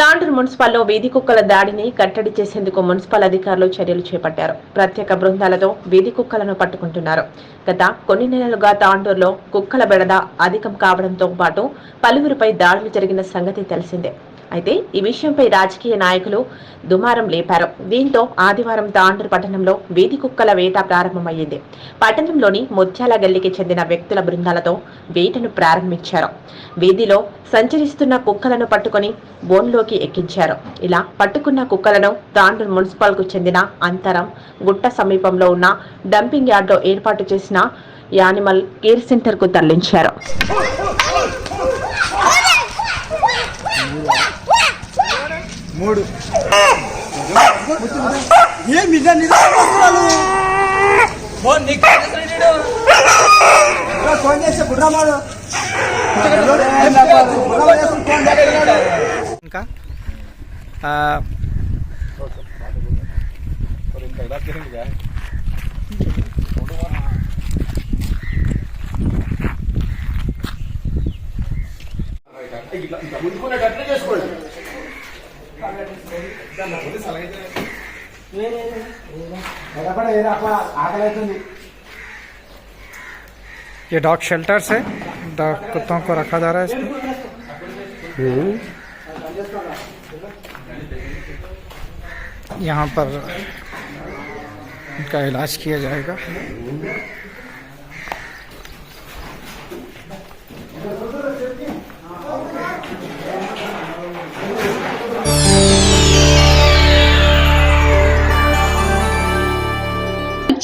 తాండూరు మున్సిపల్లో వీధి కుక్కల దాడిని కట్టడి చేసేందుకు మున్సిపల్ అధికారులు చర్యలు చేపట్టారు. ప్రత్యేక బృందాలతో వీధి కుక్కలను పట్టుకుంటున్నారు. గత కొన్ని నెలలుగా తాండూరులో కుక్కల బెడద అధికం కావడంతో పాటు పలువురిపై దాడులు జరిగిన సంగతి తెలిసిందే. అయితే ఈ విషయంపై రాజకీయ నాయకులు దుమారం లేపారు. దీంతో ఆదివారం తాండ్ర పట్టణంలో వీధి కుక్కల వేట ప్రారంభమైంది పట్టణంలోని ముత్యాల గల్లికి చెందిన వ్యక్తుల బృందాలతో వేటను ప్రారంభించారు. వీధిలో సంచరిస్తున్న కుక్కలను పట్టుకొని బోన్లోకి ఎక్కించారు. ఇలా పట్టుకున్న కుక్కలను తాండూరు మున్సిపల్కు చెందిన అంతరం గుట్ట సమీపంలో ఉన్న డంపింగ్ యార్డ్లో ఏర్పాటు చేసిన యానిమల్ కేర్ సెంటర్కు తరలించారు. మూడు. ఏం నిజం నిజాలు ఫోన్ చేస్తే బుడ్రామాడు ఇంకా? అవుతుంది ये डॉग शेल्टर से डॉग कुत्तों को रखा जा रहा है इसमें। यहाँ पर इनका इलाज किया जाएगा।